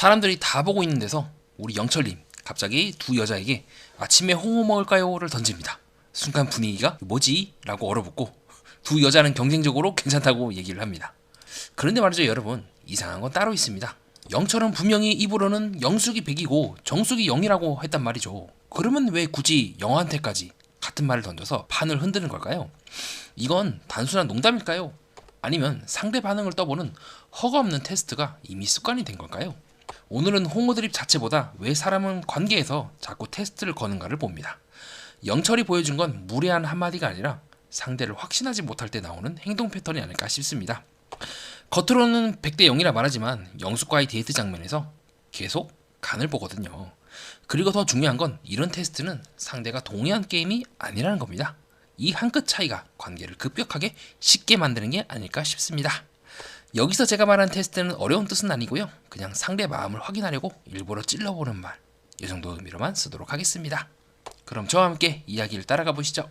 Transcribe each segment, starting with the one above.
사람들이 다 보고 있는 데서 우리 영철님 갑자기 두 여자에게 아침에 홍어 먹을까요?를 던집니다. 순간 분위기가 뭐지? 라고 얼어붙고 두 여자는 경쟁적으로 괜찮다고 얘기를 합니다. 그런데 말이죠 여러분 이상한 건 따로 있습니다. 영철은 분명히 입으로는 영숙이 100이고 정숙이 0이라고 했단 말이죠. 그러면 왜 굳이 영한테까지 같은 말을 던져서 판을 흔드는 걸까요? 이건 단순한 농담일까요? 아니면 상대 반응을 떠보는 허가 없는 테스트가 이미 습관이 된 걸까요? 오늘은 홍어 드립 자체보다 왜 사람은 관계에서 자꾸 테스트를 거는가를 봅니다. 영철이 보여준 건 무례한 한마디가 아니라 상대를 확신하지 못할 때 나오는 행동 패턴이 아닐까 싶습니다. 겉으로는 100대 0이라 말하지만 영숙과의 데이트 장면에서 계속 간을 보거든요. 그리고 더 중요한 건 이런 테스트는 상대가 동의한 게임이 아니라는 겁니다. 이 한 끗 차이가 관계를 급격하게 쉽게 만드는 게 아닐까 싶습니다. 여기서 제가 말한 테스트는 어려운 뜻은 아니고요. 그냥 상대 마음을 확인하려고 일부러 찔러보는 말. 이 정도 의미로만 쓰도록 하겠습니다. 그럼 저와 함께 이야기를 따라가 보시죠.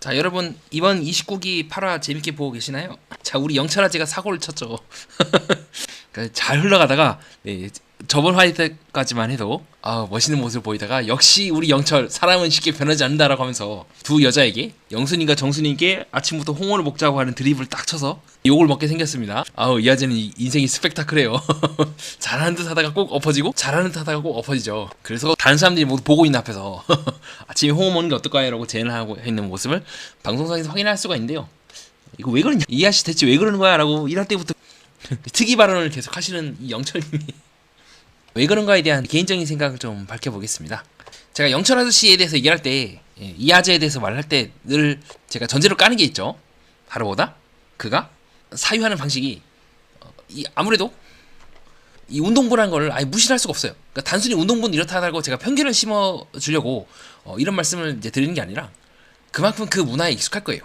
자 여러분 이번 29기 8화 재밌게 보고 계시나요? 자 우리 영철아 제가 사고를 쳤죠. 그잘 흘러가다가 네, 저번 화이 때까지만 해도 아 멋있는 모습을 보이다가 역시 우리 영철 사람은 쉽게 변하지 않는다라고 하면서 두 여자에게 영순이가 정순이께 아침부터 홍어를 먹자고 하는 드립을 딱 쳐서 욕을 먹게 생겼습니다. 아우 이 아재는 이- 인생이 스펙타클해요. 잘하는 듯 하다가 꼭 엎어지고 잘하는 듯 하다가 꼭 엎어지죠. 그래서 다른 사람들이 모두 보고 있는 앞에서 아침에 홍어 먹는 게 어떨까요? 라고 제안을 하고 있는 모습을 방송상에서 확인할 수가 있는데요. 이거 왜 그러냐? 이 아씨 대체 왜 그러는 거야? 라고 일할 때부터 특이 발언을 계속 하시는 이 영철님이 왜 그런가에 대한 개인적인 생각을 좀 밝혀보겠습니다. 제가 영철 아저씨에 대해서 얘기할 때, 예, 이 아재에 대해서 말할 때 늘 제가 전제로 까는 게 있죠. 바로 뭐다? 그가 사유하는 방식이 어, 이 아무래도 이 운동부라는 걸 아예 무시할 수가 없어요. 그러니까 단순히 운동부는 이렇다고 제가 편견을 심어 주려고 어, 이런 말씀을 이제 드리는 게 아니라 그만큼 그 문화에 익숙할 거예요.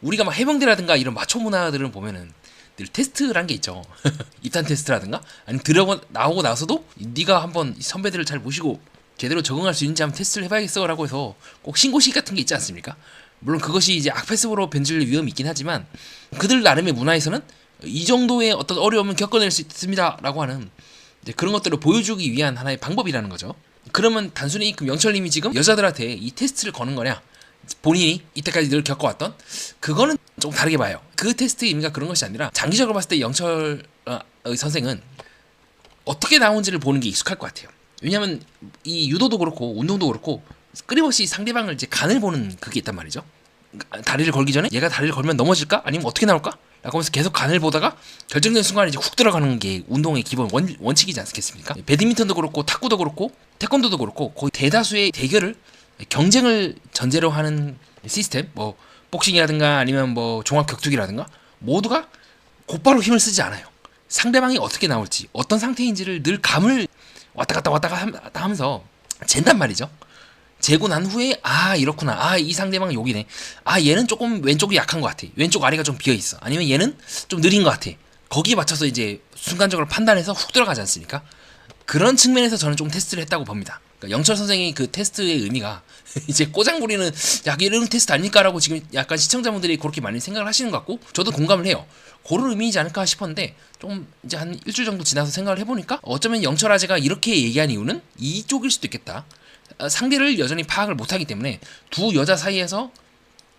우리가 막 해병대라든가 이런 마초 문화들을 보면은 늘 테스트라는 게 있죠. 입단 테스트라든가 아니면 들어고 나오고 나서도 네가 한번 이 선배들을 잘 모시고 제대로 적응할 수 있는지 한번 테스트를 해봐야겠어라고 해서 꼭 신고식 같은 게 있지 않습니까? 물론 그것이 이제 악패습으로 변질 위험이 있긴 하지만 그들 나름의 문화에서는 이 정도의 어떤 어려움은 겪어낼 수 있습니다라고 하는 그런 것들을 보여주기 위한 하나의 방법이라는 거죠. 그러면 단순히 그 영철님이 지금 여자들한테 이 테스트를 거는 거냐? 본인이 이때까지 늘 겪어왔던 그거는 좀 다르게 봐요. 그 테스트 의미가 그런 것이 아니라 장기적으로 봤을 때 영철 어, 어, 선생은 어떻게 나온지를 보는 게 익숙할 것 같아요. 왜냐하면 이 유도도 그렇고 운동도 그렇고 끊임없이 상대방을 이제 간을 보는 그게 있단 말이죠. 다리를 걸기 전에 얘가 다리를 걸면 넘어질까? 아니면 어떻게 나올까? 라고 하면서 계속 간을 보다가 결정된 순간에 이제 훅 들어가는 게 운동의 기본 원, 원칙이지 않겠습니까? 배드민턴도 그렇고 탁구도 그렇고 태권도도 그렇고 거의 대다수의 대결을 경쟁을 전제로 하는 시스템? 뭐 복싱이라든가 아니면 뭐 종합 격투기라든가? 모두가 곧바로 힘을 쓰지 않아요. 상대방이 어떻게 나올지 어떤 상태인지를 늘 감을 왔다 갔다 왔다 갔다 하면서 잰단 말이죠. 재고 난 후에 아 이렇구나. 아 이 상대방은 여기네. 아 얘는 조금 왼쪽이 약한 것 같아. 왼쪽 아래가 좀 비어 있어. 아니면 얘는 좀 느린 것 같아. 거기에 맞춰서 이제 순간적으로 판단해서 훅 들어가지 않습니까? 그런 측면에서 저는 좀 테스트를 했다고 봅니다 그러니까 영철 선생이 그 테스트의 의미가 이제 꼬장 부리는 야 이런 테스트 아닐까라고 지금 약간 시청자분들이 그렇게 많이 생각을 하시는 것 같고 저도 공감을 해요 그런 의미이지 않을까 싶었는데 좀 이제 한 일주일 정도 지나서 생각을 해보니까 어쩌면 영철 아재가 이렇게 얘기한 이유는 이쪽일 수도 있겠다 어, 상대를 여전히 파악을 못하기 때문에 두 여자 사이에서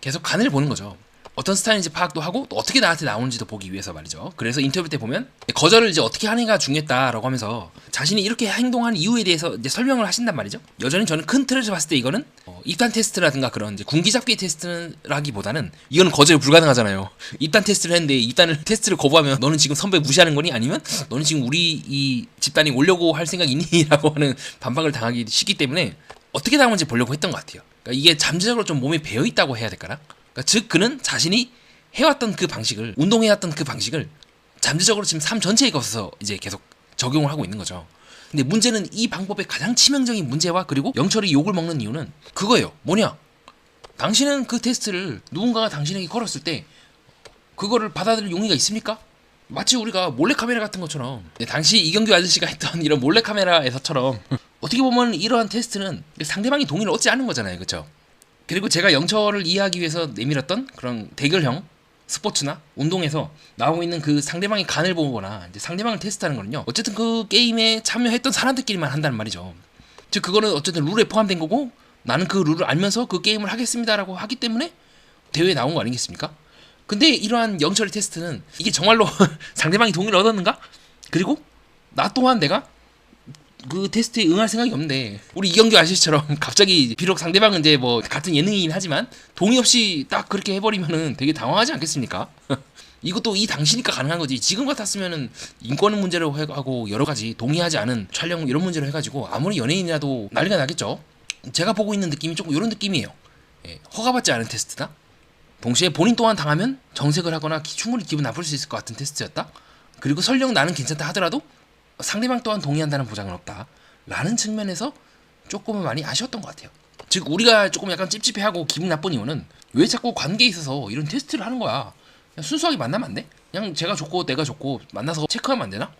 계속 간을 보는 거죠. 어떤 스타일인지 파악도 하고 또 어떻게 나한테 나오는지도 보기 위해서 말이죠. 그래서 인터뷰 때 보면 거절을 이제 어떻게 하느냐가 중요했다라고 하면서 자신이 이렇게 행동한 이유에 대해서 이제 설명을 하신단 말이죠. 여전히 저는 큰 틀에서 봤을 때 이거는 어, 입단 테스트라든가 그런 이제 군기 잡기 테스트라기보다는 이거는 거절 불가능하잖아요. 입단 테스트를 했는데 입단을 테스트를 거부하면 너는 지금 선배 무시하는 거니 아니면 너는 지금 우리 이 집단이 오려고 할 생각 있니?라고 하는 반박을 당하기 쉽기 때문에 어떻게 나오는지 보려고 했던 것 같아요. 그러니까 이게 잠재적으로 좀 몸에 배어 있다고 해야 될까나? 그러니까 즉 그는 자신이 해왔던 그 방식을 운동해왔던 그 방식을 잠재적으로 지금 삶 전체에 걸어서 이제 계속 적용을 하고 있는 거죠. 근데 문제는 이 방법의 가장 치명적인 문제와 그리고 영철이 욕을 먹는 이유는 그거예요. 뭐냐? 당신은 그 테스트를 누군가가 당신에게 걸었을 때 그거를 받아들일 용의가 있습니까? 마치 우리가 몰래카메라 같은 것처럼 네, 당시 이경규 아저씨가 했던 이런 몰래카메라에서처럼 어떻게 보면 이러한 테스트는 상대방이 동의를 얻지 않는 거잖아요 그렇죠? 그리고 제가 영철을 이해하기 위해서 내밀었던 그런 대결형 스포츠나 운동에서 나오고 있는 그 상대방의 간을 보거나 이제 상대방을 테스트하는 거는요. 어쨌든 그 게임에 참여했던 사람들끼리만 한다는 말이죠. 즉 그거는 어쨌든 룰에 포함된 거고 나는 그 룰을 알면서 그 게임을 하겠습니다라고 하기 때문에 대회에 나온 거 아니겠습니까? 근데 이러한 영철의 테스트는 이게 정말로 상대방이 동의를 얻었는가? 그리고 나 또한 내가 그 테스트에 응할 생각이 없는데 우리 이경규 아저씨처럼 갑자기 비록 상대방은 이제 뭐 같은 예능이긴 하지만 동의 없이 딱 그렇게 해버리면은 되게 당황하지 않겠습니까? 이것도 이 당시니까 가능한 거지. 지금 같았으면은 인권 문제로 해가고 여러 가지 동의하지 않은 촬영 이런 문제로 해가지고 아무리 연예인이라도 난리가 나겠죠? 제가 보고 있는 느낌이 조금 이런 느낌이에요. 예, 허가받지 않은 테스트다? 동시에 본인 또한 당하면 정색을 하거나 기- 충분히 기분 나쁠 수 있을 것 같은 테스트였다. 그리고 설령 나는 괜찮다 하더라도 상대방 또한 동의한다는 보장은 없다. 라는 측면에서 조금은 많이 아쉬웠던 것 같아요. 즉 우리가 조금 약간 찝찝해하고 기분 나쁜 이유는 왜 자꾸 관계에 있어서 이런 테스트를 하는 거야. 그냥 순수하게 만나면 안 돼? 그냥 제가 좋고 내가 좋고 만나서 체크하면 안 되나?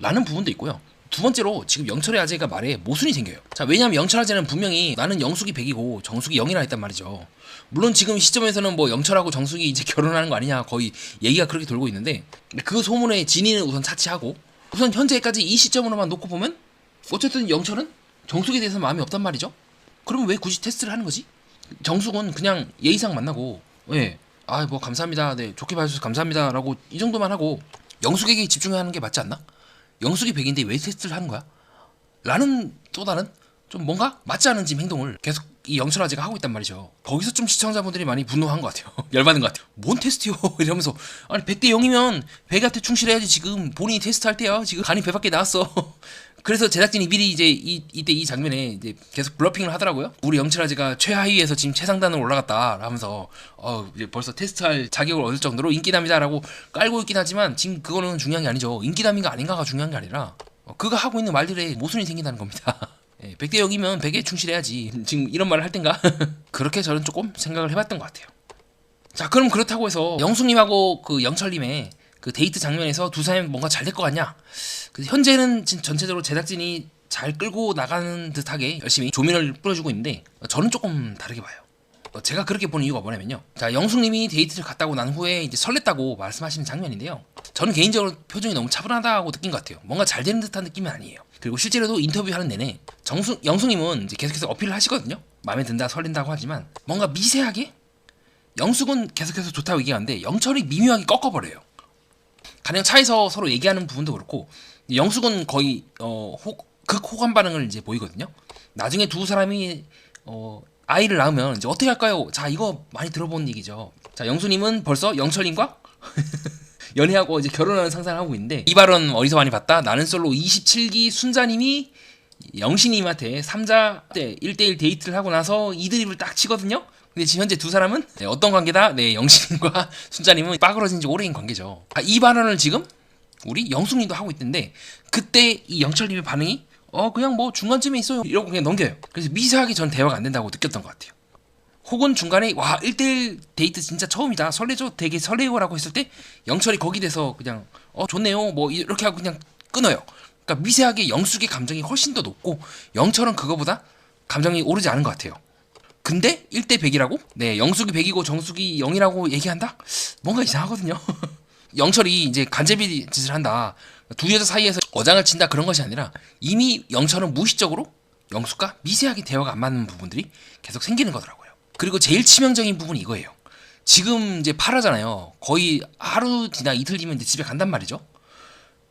라는 부분도 있고요. 두 번째로 지금 영철의 아재가 말에 모순이 생겨요. 자, 왜냐하면 영철 아재는 분명히 나는 영숙이 100이고 정숙이 0이라 했단 말이죠. 물론 지금 시점에서는 뭐 영철하고 정숙이 이제 결혼하는 거 아니냐 거의 얘기가 그렇게 돌고 있는데 그 소문의 진위는 우선 차치하고 우선 현재까지 이 시점으로만 놓고 보면 어쨌든 영철은 정숙에 대해서 마음이 없단 말이죠. 그러면 왜 굳이 테스트를 하는 거지? 정숙은 그냥 예의상 만나고 예. 아, 뭐 감사합니다. 네, 좋게 봐주셔서 감사합니다라고 이 정도만 하고 영숙에게 집중하는 게 맞지 않나? 영숙이 100인데 왜 테스트를 하는 거야? 라는 또 다른 좀 뭔가 맞지 않은 지금 행동을 계속 이 영철 아재가 하고 있단 말이죠. 거기서 좀 시청자분들이 많이 분노한 것 같아요. 열받은 것 같아요. 뭔 테스트요? 이러면서 아니 100대 0이면 100한테 충실해야지 지금 본인이 테스트할 때야. 지금 간이 배밖에 나왔어. 그래서 제작진이 미리 이제 이, 이때 이 장면에 이제 계속 블러핑을 하더라고요. 우리 영철 아재가 최하위에서 지금 최상단으로 올라갔다 하면서 어 이제 벌써 테스트할 자격을 얻을 정도로 인기남이다라고 깔고 있긴 하지만 지금 그거는 중요한 게 아니죠. 인기남인가 아닌가가 중요한 게 아니라 어, 그가 하고 있는 말들에 모순이 생긴다는 겁니다. 예, 100대 0이면 100에 충실해야지. 지금 이런 말을 할 땐가? 그렇게 저는 조금 생각을 해봤던 것 같아요. 자, 그럼 그렇다고 해서 영숙님하고 그 영철님의 그 데이트 장면에서 두 사람이 뭔가 잘 될 것 같냐? 근데 현재는 진- 전체적으로 제작진이 잘 끌고 나가는 듯하게 열심히 조민을 뿌려주고 있는데 어, 저는 조금 다르게 봐요. 어, 제가 그렇게 보는 이유가 뭐냐면요. 자, 영숙님이 데이트를 갔다고 난 후에 이제 설렜다고 말씀하시는 장면인데요. 저는 개인적으로 표정이 너무 차분하다고 느낀 것 같아요. 뭔가 잘 되는 듯한 느낌은 아니에요. 그리고 실제로도 인터뷰하는 내내 정숙 영숙님은 이제 계속해서 어필을 하시거든요. 마음에 든다, 설렌다고 하지만 뭔가 미세하게 영숙은 계속해서 좋다고 얘기하는데 영철이 미묘하게 꺾어버려요. 가령 차에서 서로 얘기하는 부분도 그렇고 영숙은 거의 어, 호, 극호감 반응을 이제 보이거든요. 나중에 두 사람이 어, 아이를 낳으면 이제 어떻게 할까요? 자 이거 많이 들어본 얘기죠. 자 영수님은 벌써 영철님과 연애하고 이제 결혼하는 상상을 하고 있는데 이 발언 어디서 많이 봤다? 나는 솔로 27기 순자님이 영신님한테 3자 때 1대1 데이트를 하고 나서 이드립을 딱 치거든요. 근데 지금 현재 두 사람은 네, 어떤 관계다? 네, 영신님과 순자님은 빠그러진 지 오래인 관계죠. 아, 이 발언을 지금 우리 영숙님도 하고 있던데 그때 이 영철님의 반응이 어 그냥 뭐 중간쯤에 있어요 이러고 그냥 넘겨요. 그래서 미세하게 전 대화가 안 된다고 느꼈던 것 같아요. 혹은 중간에 와 1대1 데이트 진짜 처음이다 설레죠 되게 설레요 라고 했을 때 영철이 거기 돼서 그냥 어 좋네요 뭐 이렇게 하고 그냥 끊어요 그러니까 미세하게 영숙의 감정이 훨씬 더 높고 영철은 그거보다 감정이 오르지 않은 것 같아요 근데 1대 100이라고? 네 영숙이 100이고 정숙이 0이라고 얘기한다? 뭔가 이상하거든요 영철이 이제 간제비 짓을 한다 두 여자 사이에서 어장을 친다 그런 것이 아니라 이미 영철은 무의식적으로 영숙과 미세하게 대화가 안 맞는 부분들이 계속 생기는 거더라고요. 그리고 제일 치명적인 부분이 이거예요. 지금 이제 8화잖아요. 거의 하루 뒤나 이틀 뒤면 이제 집에 간단 말이죠.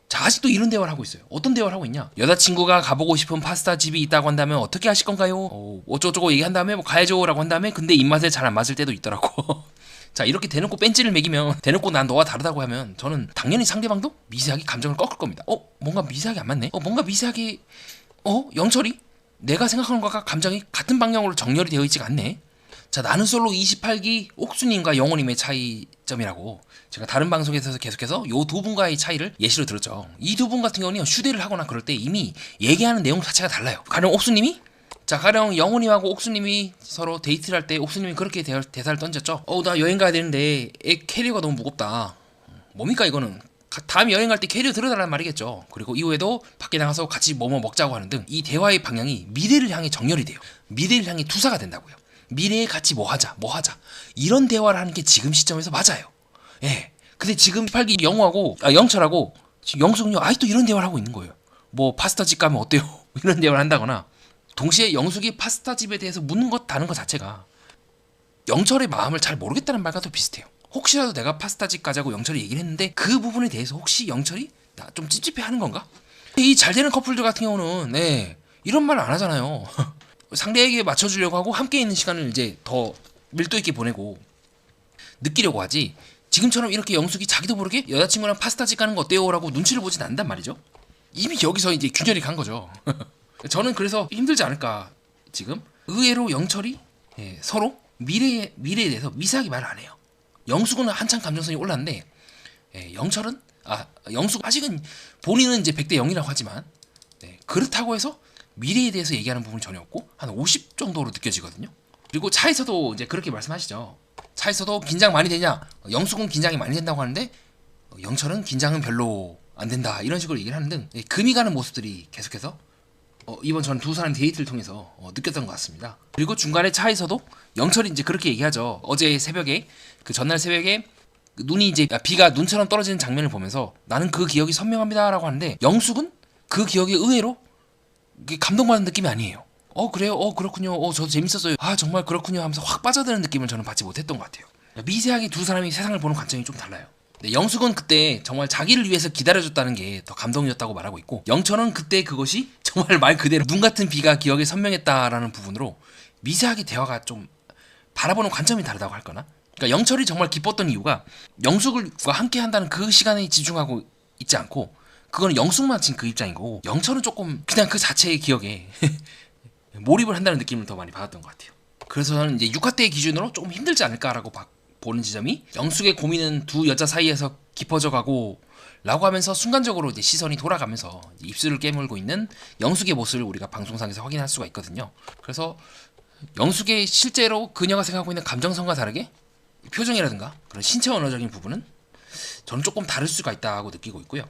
자, 아직도 이런 대화를 하고 있어요. 어떤 대화를 하고 있냐? 여자친구가 가보고 싶은 파스타 집이 있다고 한다면 어떻게 하실 건가요? 어, 어쩌고저쩌고 얘기한 다음에 뭐 가야죠라고 한 다음에 근데 입맛에 잘 안 맞을 때도 있더라고. 자, 이렇게 대놓고 뺀찌를 매기면 대놓고 난 너와 다르다고 하면 저는 당연히 상대방도 미세하게 감정을 꺾을 겁니다. 어, 뭔가 미세하게 안 맞네? 어, 뭔가 미세하게 어, 영철이 내가 생각하는 것과 감정이 같은 방향으로 정렬이 되어 있지가 않네. 자, 나는 솔로 28기 옥수님과 영호님의 차이점이라고 제가 다른 방송에서 계속해서 요 두 분과의 차이를 예시로 들었죠. 이 두 분 같은 경우는 휴대를 하거나 그럴 때 이미 얘기하는 내용 자체가 달라요. 가령 옥수님이 자, 가령 영훈님하고 옥수님이 서로 데이트를 할 때 옥수님이 그렇게 대, 대사를 던졌죠. 어, 나 여행 가야 되는데 애 캐리어가 너무 무겁다. 뭡니까 이거는? 가- 다음 여행 갈 때 캐리어 들어달라는 말이겠죠. 그리고 이후에도 밖에 나가서 같이 뭐뭐 먹자고 하는 등 이 대화의 방향이 미래를 향해 정렬이 돼요. 미래를 향해 투사가 된다고요. 미래에 같이 뭐 하자, 뭐 하자. 이런 대화를 하는 게 지금 시점에서 맞아요. 예. 근데 지금 팔기 영우하고 아, 영철하고 영숙은요 아직도 이런 대화를 하고 있는 거예요. 뭐 파스타 집 가면 어때요? 이런 대화를 한다거나 동시에 영숙이 파스타 집에 대해서 묻는 것 다는 것 자체가 영철의 마음을 잘 모르겠다는 말과 도 비슷해요. 혹시라도 내가 파스타 집 가자고 영철이 얘기를 했는데 그 부분에 대해서 혹시 영철이 나 좀 찝찝해하는 건가? 이 잘 되는 커플들 같은 경우는 네 이런 말을 안 하잖아요. 상대에게 맞춰주려고 하고 함께 있는 시간을 이제 더 밀도 있게 보내고 느끼려고 하지. 지금처럼 이렇게 영숙이 자기도 모르게 여자친구랑 파스타 집 가는 거 어때요 라고 눈치를 보진 않는단 말이죠. 이미 여기서 이제 균열이 간 거죠. 저는 그래서 힘들지 않을까 지금 의외로 영철이 예, 서로 미래 미래에 대해서 미세하게 말을 안 해요. 영숙은 한창 감정선이 올랐는데 예, 영철은 아 영숙 아직은 본인은 이제 100대 0이라고 하지만 네, 그렇다고 해서 미래에 대해서 얘기하는 부분이 전혀 없고 한 50 정도로 느껴지거든요. 그리고 차에서도 이제 그렇게 말씀하시죠. 차에서도 긴장 많이 되냐? 영숙은 긴장이 많이 된다고 하는데 어, 영철은 긴장은 별로 안 된다 이런 식으로 얘기를 하는 등 예, 금이 가는 모습들이 계속해서 어, 이번 저는 두 사람 데이트를 통해서 어, 느꼈던 것 같습니다. 그리고 중간에 차에서도 영철이 이제 그렇게 얘기하죠. 어제 새벽에 그 전날 새벽에 그 눈이 이제 비가 눈처럼 떨어지는 장면을 보면서 나는 그 기억이 선명합니다라고 하는데 영숙은 그 기억이 의외로 이게 감동받는 느낌이 아니에요. 어 그래요? 어 그렇군요. 어 저도 재밌었어요. 아 정말 그렇군요 하면서 확 빠져드는 느낌을 저는 받지 못했던 것 같아요. 미세하게 두 사람이 세상을 보는 관점이 좀 달라요. 네, 영숙은 그때 정말 자기를 위해서 기다려줬다는 게 더 감동이었다고 말하고 있고 영철은 그때 그것이 정말 말 그대로 눈 같은 비가 기억에 선명했다라는 부분으로 미세하게 대화가 좀 바라보는 관점이 다르다고 할거나 그러니까 영철이 정말 기뻤던 이유가 영숙과 함께 한다는 그 시간에 집중하고 있지 않고 그거는 영숙만 지금 그 입장인 거고 영철은 조금 그냥 그 자체의 기억에 몰입을 한다는 느낌을 더 많이 받았던 것 같아요. 그래서 저는 이제 6화 때의 기준으로 조금 힘들지 않을까라고 봐- 보는 지점이 영숙의 고민은 두 여자 사이에서 깊어져 가고 라고 하면서 순간적으로 이제 시선이 돌아가면서 이제 입술을 깨물고 있는 영숙의 모습을 우리가 방송상에서 확인할 수가 있거든요. 그래서 영숙의 실제로 그녀가 생각하고 있는 감정선과 다르게 표정이라든가 그런 신체 언어적인 부분은 저는 조금 다를 수가 있다고 느끼고 있고요.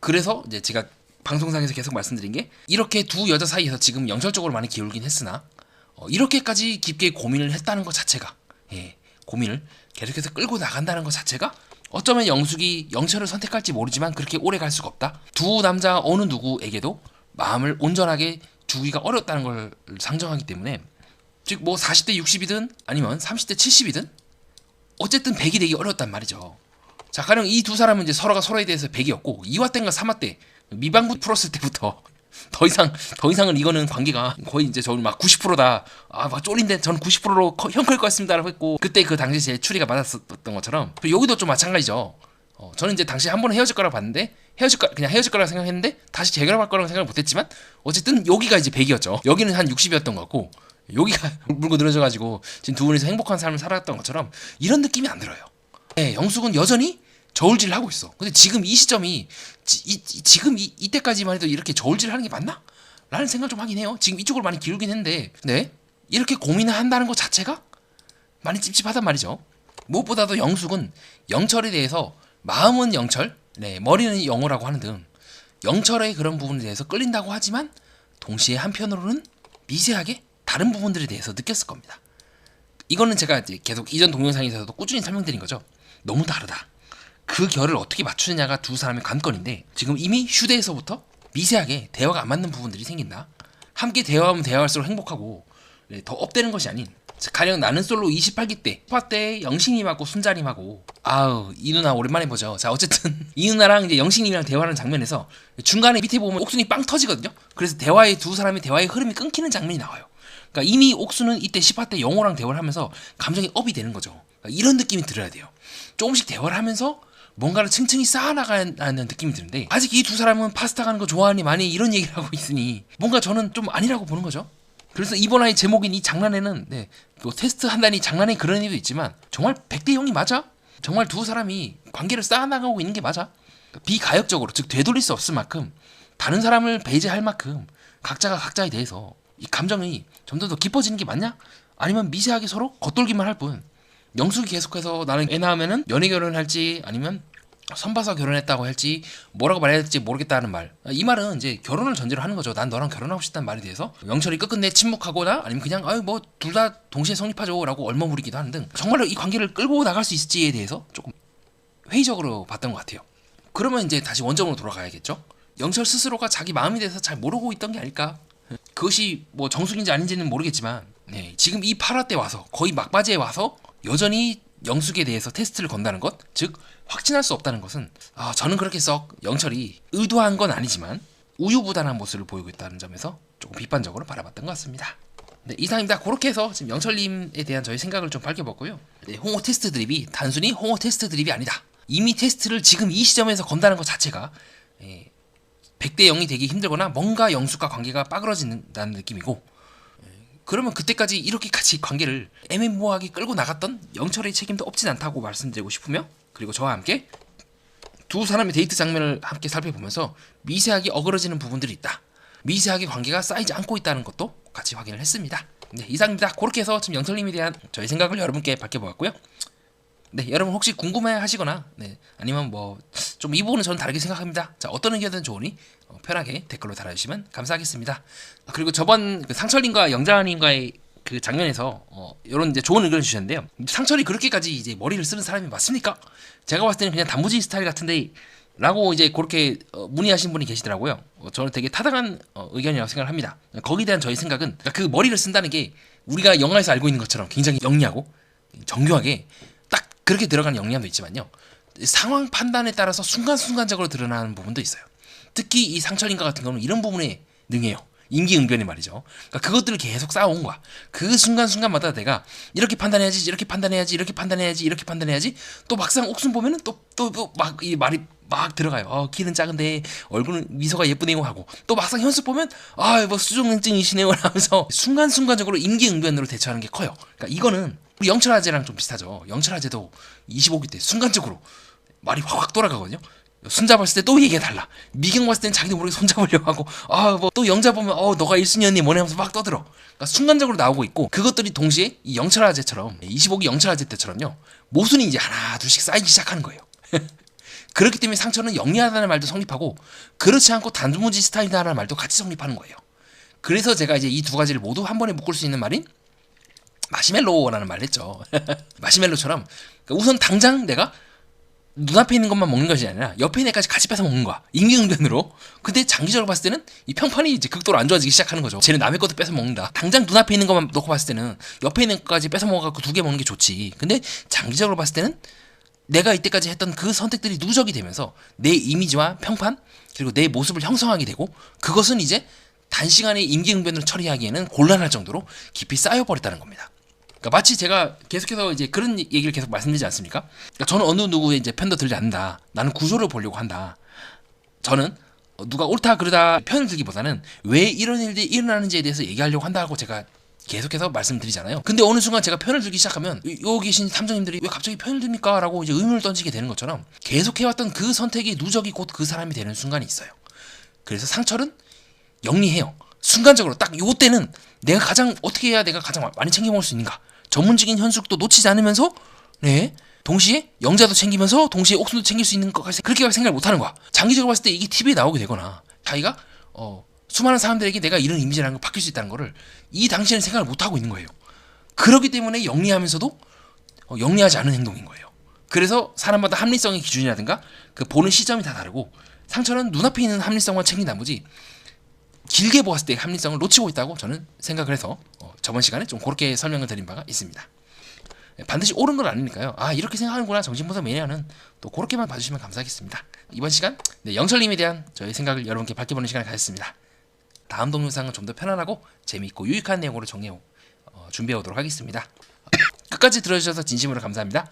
그래서 이제 제가 방송상에서 계속 말씀드린 게 이렇게 두 여자 사이에서 지금 영철적으로 많이 기울긴 했으나 어, 이렇게까지 깊게 고민을 했다는 것 자체가 예, 고민을 계속해서 끌고 나간다는 것 자체가 어쩌면 영숙이 영철을 선택할지 모르지만 그렇게 오래 갈 수가 없다. 두 남자 어느 누구에게도 마음을 온전하게 주기가 어렵다는 걸 상정하기 때문에 즉 뭐 40대 60이든 아니면 30대 70이든 어쨌든 100이 되기 어려웠단 말이죠. 자, 가령 이 두 사람은 이제 서로가 서로에 대해서 100이었고 2화 때인가 3화 때 미방구 풀었을 때부터 더 이상 더 이상은 이거는 관계가 거의 이제 저는 막 90%다 아 막 쫄린데 저는 90%로 형클 것 같습니다라고 했고 그때 그 당시 제 추리가 맞았었던 것처럼 또 여기도 좀 마찬가지죠. 어, 저는 이제 당시 한 번은 헤어질 거라고 봤는데 헤어질 거 그냥 헤어질 거라고 생각했는데 다시 재결합할 거라고 생각을 못했지만 어쨌든 여기가 이제 100이었죠. 여기는 한 60이었던 것 같고 여기가 물고 늘어져가지고 지금 두 분이서 행복한 삶을 살았던 것처럼 이런 느낌이 안 들어요. 네, 영숙은 여전히 저울질을 하고 있어. 근데 지금 이 시점이 지, 이, 이- 지금 이, 이때까지만 해도 이렇게 저울질을 하는 게 맞나? 라는 생각을 좀 하긴 해요. 지금 이쪽으로 많이 기울긴 했는데 네 이렇게 고민을 한다는 것 자체가 많이 찝찝하단 말이죠. 무엇보다도 영숙은 영철에 대해서 마음은 영철, 네 머리는 영호라고 하는 등 영철의 그런 부분에 대해서 끌린다고 하지만 동시에 한편으로는 미세하게 다른 부분들에 대해서 느꼈을 겁니다. 이거는 제가 계속 이전 동영상에서도 꾸준히 설명드린 거죠. 너무 다르다. 그 결을 어떻게 맞추느냐가 두 사람의 관건인데 지금 이미 휴대에서부터 미세하게 대화가 안 맞는 부분들이 생긴다. 함께 대화하면 대화할수록 행복하고 네, 더 업되는 것이 아닌 가령 나는 솔로 28기 때파때 영식님하고 순자님하고 아우 이 누나 오랜만에 보죠. 자 어쨌든 이 누나랑 이제 영식님이랑 대화하는 장면에서 중간에 밑에 보면 옥순이 빵 터지거든요. 그래서 대화의 두 사람의 대화의 흐름이 끊기는 장면이 나와요. 그러니까 이미 옥수는 이때 10화 때 영호랑 대화를 하면서 감정이 업이 되는 거죠. 그러니까 이런 느낌이 들어야 돼요. 조금씩 대화를 하면서 뭔가를 층층이 쌓아나가는 느낌이 드는데 아직 이 두 사람은 파스타 가는 거 좋아하니 많이 이런 얘기를 하고 있으니 뭔가 저는 좀 아니라고 보는 거죠. 그래서 이번 화의 제목인 이 장난에는 네, 또 테스트 한다니 장난에 그런 의미도 있지만 정말 100대 0이 맞아? 정말 두 사람이 관계를 쌓아나가고 있는 게 맞아? 비가역적으로 즉 되돌릴 수 없을 만큼 다른 사람을 배제할 만큼 각자가 각자에 대해서 이 감정이 점점 더 깊어지는 게 맞냐? 아니면 미세하게 서로 겉돌기만 할 뿐. 영숙이 계속해서 나는 애 낳으면은 연애 결혼을 할지 아니면 선봐서 결혼했다고 할지 뭐라고 말해야 될지 모르겠다는 말. 이 말은 이제 결혼을 전제로 하는 거죠. 난 너랑 결혼하고 싶다는 말에 대해서 영철이 끝끝내 침묵하거나 아니면 그냥 아유 뭐 둘 다 동시에 성립하죠 라고 얼머무리기도 하는 등 정말로 이 관계를 끌고 나갈 수 있을지에 대해서 조금 회의적으로 봤던 것 같아요. 그러면 이제 다시 원점으로 돌아가야겠죠. 영철 스스로가 자기 마음에 대해서 잘 모르고 있던 게 아닐까. 그것이 뭐 정숙인지 아닌지는 모르겠지만 네, 지금 이 8화 때 와서 거의 막바지에 와서 여전히 영숙에 대해서 테스트를 건다는 것, 즉 확신할 수 없다는 것은 아, 저는 그렇게 썩 영철이 의도한 건 아니지만 우유부단한 모습을 보이고 있다는 점에서 조금 비판적으로 바라봤던 것 같습니다. 네, 이상입니다. 그렇게 해서 지금 영철님에 대한 저희 생각을 좀 밝혀봤고요. 네, 홍어 테스트 드립이 단순히 홍어 테스트 드립이 아니다. 이미 테스트를 지금 이 시점에서 건다는 것 자체가 예, 100대 0이 되기 힘들거나 뭔가 영숙과 관계가 빠그러진다는 느낌이고 예, 그러면 그때까지 이렇게까지 관계를 애매모호하게 끌고 나갔던 영철의 책임도 없진 않다고 말씀드리고 싶으며 그리고 저와 함께 두 사람의 데이트 장면을 함께 살펴보면서 미세하게 어그러지는 부분들이 있다. 미세하게 관계가 쌓이지 않고 있다는 것도 같이 확인을 했습니다. 네, 이상입니다. 그렇게 해서 지금 영철님에 대한 저희 생각을 여러분께 밝혀보았고요. 네, 여러분 혹시 궁금해 하시거나 네, 아니면 뭐 좀 이 부분은 저는 다르게 생각합니다. 자, 어떤 의견든 좋으니 어, 편하게 댓글로 달아주시면 감사하겠습니다. 아, 그리고 저번 그 상철님과 영자님과의 그 장면에서 어, 이런 이제 좋은 의견을 주셨는데요. 상철이 그렇게까지 이제 머리를 쓰는 사람이 맞습니까? 제가 봤을 때는 그냥 단무지 스타일 같은데 라고 이제 그렇게 어, 문의하신 분이 계시더라고요. 어, 저는 되게 타당한 어, 의견이라고 생각을 합니다. 거기에 대한 저희 생각은 그러니까 그 머리를 쓴다는 게 우리가 영화에서 알고 있는 것처럼 굉장히 영리하고 정교하게 딱 그렇게 들어가는 영리함도 있지만요. 상황 판단에 따라서 순간순간적으로 드러나는 부분도 있어요. 특히 이 상철인가 같은 경우는 이런 부분에 능해요. 임기응변이 말이죠. 그러니까 그것들을 계속 쌓아온 거야. 그 순간순간마다 내가 이렇게 판단해야지, 이렇게 판단해야지, 이렇게 판단해야지, 이렇게 판단해야지. 또 막상 옥순 보면은 또또막 이 말이 막 들어가요. 어, 키는 작은데 얼굴은 미소가 예쁘네요 하고 또 막상 현수 보면 아뭐 수족냉증이시네요 하면서 순간순간적으로 임기응변으로 대처하는 게 커요. 그러니까 이거는 우리 영철 아재랑 좀 비슷하죠. 영철 아재도 25기 때 순간적으로 말이 확확 돌아가거든요. 손 잡았을 때 또 얘기가 달라. 미경 봤을 때는 자기도 모르게 손 잡으려고 하고, 아, 뭐 또 영자 보면, 어, 너가 1순위였니? 뭐네 하면서 막 떠들어. 그러니까 순간적으로 나오고 있고, 그것들이 동시에 이 영철아재처럼, 25기 영철아재 때처럼요, 모순이 이제 하나, 둘씩 쌓이기 시작하는 거예요. 그렇기 때문에 상처는 영리하다는 말도 성립하고, 그렇지 않고 단무지 스타일이다라는 말도 같이 성립하는 거예요. 그래서 제가 이제 이 두 가지를 모두 한 번에 묶을 수 있는 말인 마시멜로라는 말을 했죠. 마시멜로처럼 그러니까 우선 당장 내가 눈앞에 있는 것만 먹는 것이 아니라 옆에 있는 애까지 같이 뺏어 먹는 거야. 임기응변으로. 근데 장기적으로 봤을 때는 이 평판이 이제 극도로 안 좋아지기 시작하는 거죠. 쟤는 남의 것도 뺏어 먹는다. 당장 눈앞에 있는 것만 놓고 봤을 때는 옆에 있는 것까지 뺏어 먹어갖고 두 개 먹는 게 좋지. 근데 장기적으로 봤을 때는 내가 이때까지 했던 그 선택들이 누적이 되면서 내 이미지와 평판 그리고 내 모습을 형성하게 되고 그것은 이제 단시간에 임기응변으로 처리하기에는 곤란할 정도로 깊이 쌓여버렸다는 겁니다. 그러니까 마치 제가 계속해서 이제 그런 얘기를 계속 말씀드리지 않습니까? 그러니까 저는 어느 누구의 이제 편도 들지 않는다. 나는 구조를 보려고 한다. 저는 누가 옳다 그러다 편을 들기보다는 왜 이런 일들이 일어나는지에 대해서 얘기하려고 한다고 제가 계속해서 말씀드리잖아요. 근데 어느 순간 제가 편을 들기 시작하면 여기 계신 탐정님들이 왜 갑자기 편을 듭니까? 라고 이제 의문을 던지게 되는 것처럼 계속해왔던 그 선택이 누적이 곧 그 사람이 되는 순간이 있어요. 그래서 상철은 영리해요. 순간적으로 딱 요때는 내가 가장 어떻게 해야 내가 가장 많이 챙겨 먹을 수 있는가? 전문적인 현숙도 놓치지 않으면서 네 동시에 영자도 챙기면서 동시에 옥순도 챙길 수 있는 것까지 그렇게 생각을 못하는 거야. 장기적으로 봤을 때 이게 TV에 나오게 되거나 자기가 어 수많은 사람들에게 내가 이런 이미지라는 걸 바뀔 수 있다는 거를 이 당시에는 생각을 못 하고 있는 거예요. 그렇기 때문에 영리하면서도 어, 영리하지 않은 행동인 거예요. 그래서 사람마다 합리성의 기준이라든가 그 보는 시점이 다 다르고 상처는 눈앞에 있는 합리성만 챙긴 나머지 길게 보았을 때 합리성을 놓치고 있다고 저는 생각을 해서 어, 저번 시간에 좀 그렇게 설명을 드린 바가 있습니다. 네, 반드시 옳은 건 아니니까요. 아 이렇게 생각하는구나 정신분석 매니아는 또 그렇게만 봐주시면 감사하겠습니다. 이번 시간 네, 영철님에 대한 저의 생각을 여러분께 밝혀보는 시간을 가졌습니다. 다음 동영상은 좀 더 편안하고 재미있고 유익한 내용으로 정해 어, 준비해 오도록 하겠습니다. 끝까지 들어주셔서 진심으로 감사합니다.